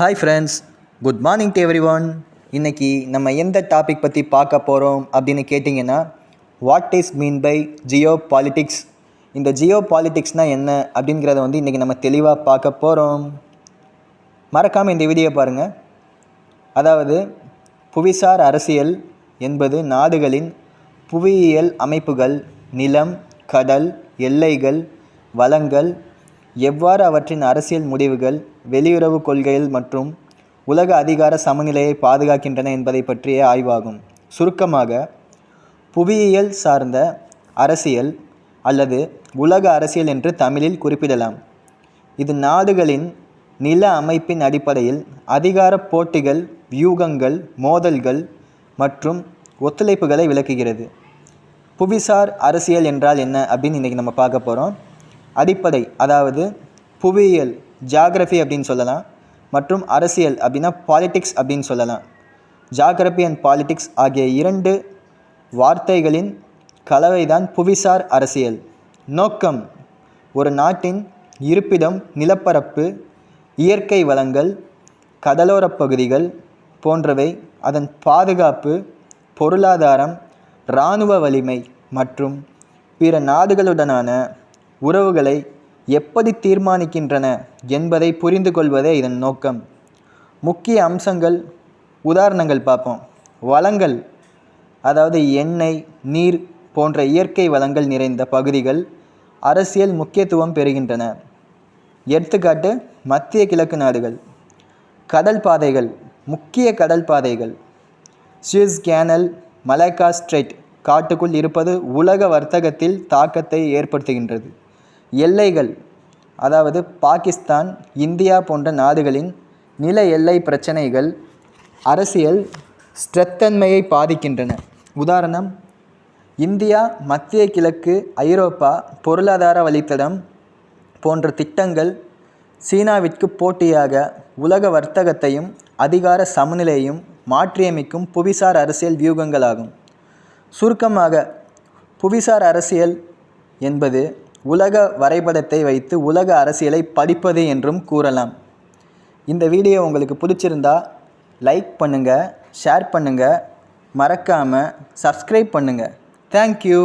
Hi friends good morning to everyone இன்றைக்கி நம்ம எந்த டாபிக் பற்றி பார்க்க போகிறோம் அப்படின்னு கேட்டிங்கன்னா what is mean by geopolitics இந்த ஜியோ பாலிட்டிக்ஸ்னால் என்ன அப்படிங்கிறத வந்து இன்றைக்கி நம்ம தெளிவாக பார்க்க போகிறோம் மறக்காமல் இந்த வீடியோ பாருங்கள் அதாவது புவிசார் அரசியல் என்பது நாடுகளின் புவியியல் அமைப்புகள் நிலம் கடல் எல்லைகள் வளங்கள் எவ்வாறு அவற்றின் அரசியல் முடிவுகள் வெளியுறவு கொள்கைகள் மற்றும் உலக அதிகார சமநிலையை பாதுகாக்கின்றன என்பதை பற்றிய ஆய்வாகும். சுருக்கமாக புவியியல் சார்ந்த அரசியல் அல்லது உலக அரசியல் என்று தமிழில் குறிப்பிடலாம். இது நாடுகளின் நில அமைப்பின் அடிப்படையில் அதிகார போட்டிகள் வியூகங்கள் மோதல்கள் மற்றும் ஒத்துழைப்புகளை விளக்குகிறது. புவிசார் அரசியல் என்றால் என்ன அப்படின்னு இன்றைக்கி நம்ம பார்க்க போகிறோம் அடிப்படை அதாவது புவியியல் ஜாகிரஃபி அப்படின்னு சொல்லலாம் மற்றும் அரசியல் அப்படின்னா பாலிட்டிக்ஸ் அப்படின்னு சொல்லலாம். ஜாகிரபி அண்ட் பாலிட்டிக்ஸ் ஆகிய இரண்டு வார்த்தைகளின் கலவைதான் புவிசார் அரசியல். நோக்கம் ஒரு நாட்டின் இருப்பிடம் நிலப்பரப்பு இயற்கை வளங்கள் கடலோரப் பகுதிகள் போன்றவை அதன் பாதுகாப்பு பொருளாதாரம் இராணுவ வலிமை மற்றும் பிற நாடுகளுடனான உறவுகளை எப்படி தீர்மானிக்கின்றன என்பதை புரிந்து கொள்வதே இதன் நோக்கம். முக்கிய அம்சங்கள் உதாரணங்கள் பார்ப்போம். வளங்கள் அதாவது எண்ணெய் நீர் போன்ற இயற்கை வளங்கள் நிறைந்த பகுதிகள் அரசியல் முக்கியத்துவம் பெறுகின்றன. எடுத்துக்காட்டு மத்திய கிழக்கு நாடுகள். கடல் பாதைகள் முக்கிய கடல் பாதைகள். சுவிஸ் கேனல் மலாக்கா ஸ்ட்ரெயிட் காட்டுக்குள் இருப்பது உலக வர்த்தகத்தில் தாக்கத்தை ஏற்படுத்துகின்றது. எல்லைகள் அதாவது பாகிஸ்தான் இந்தியா போன்ற நாடுகளின் நில எல்லை பிரச்சனைகள் அரசியல் ஸ்திரத்தன்மையை பாதிக்கின்றன. உதாரணம் இந்தியா மத்திய கிழக்கு ஐரோப்பா பொருளாதார வழித்தடம் போன்ற திட்டங்கள் சீனாவிற்கு போட்டியாக உலக வர்த்தகத்தையும் அதிகார சமநிலையையும் மாற்றியமைக்கும் புவிசார் அரசியல் வியூகங்களாகும். சுருக்கமாக புவிசார் அரசியல் என்பது உலக வரைபடத்தை வைத்து உலக அரசியலை படிப்பது என்றும் கூறலாம். இந்த வீடியோ உங்களுக்கு பிடிச்சிருந்தா லைக் பண்ணுங்கள் ஷேர் பண்ணுங்கள் மறக்காமல் சப்ஸ்கிரைப் பண்ணுங்கள் தேங்க்யூ